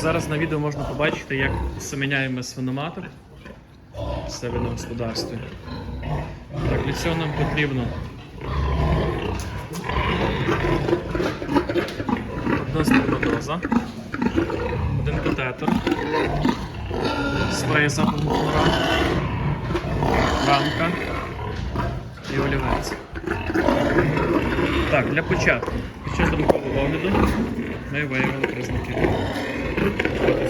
Зараз на відео можна побачити, як семеняємо свиноматок себе на господарстві. Так, для цього нам потрібно одна стернодоза, один катетер, спрей запаху хлора, рамка і олівець. Так, для початку. Під час додаткового огляду ми виявили признаки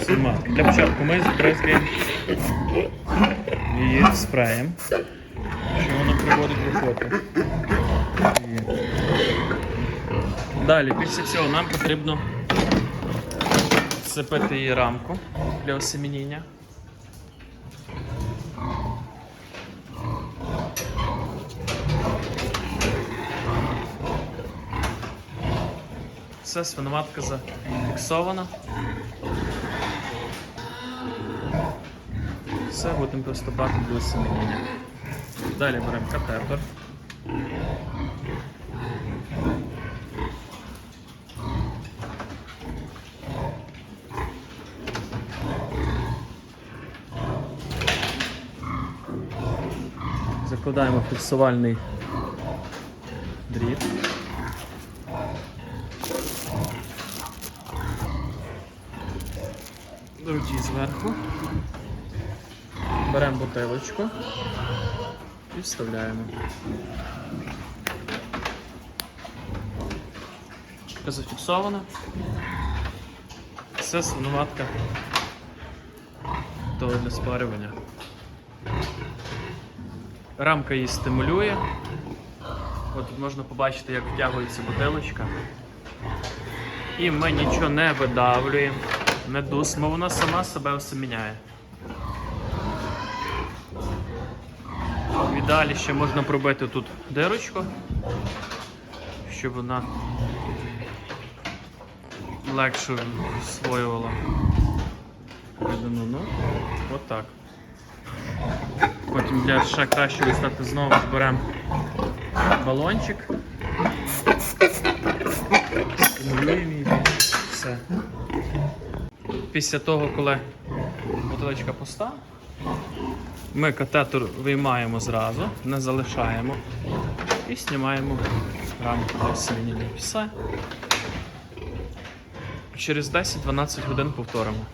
свиноматки. Для початку ми збризкаємо її спреєм, що воно приводить охоту. І Далі, після цього нам потрібно всипити її рамку для осемініння. Все, свиноматка зафіксована. Все, будемо просто брати для осемінення. Далі беремо катетер. Закладаємо фіксувальний дріт. Друзі зверху. Беремо бутилочку і вставляємо. Все зафіксовано. Все свинуватка готова для спарювання. Рамка її стимулює. От можна побачити, як втягується бутилочка. І ми нічого не видавлюємо, не дусимо, вона сама себе осеміняє. І далі ще можна пробити тут дирочку, щоб вона легше всвоювала рідину. Ну, отак. Потім для ще кращої стати знову ж беремо балончик. Все. Після того, коли бутилочка пуста, ми катетер виймаємо зразу, не залишаємо і знімаємо рамку для синіння. Все. Через 10-12 годин повторимо.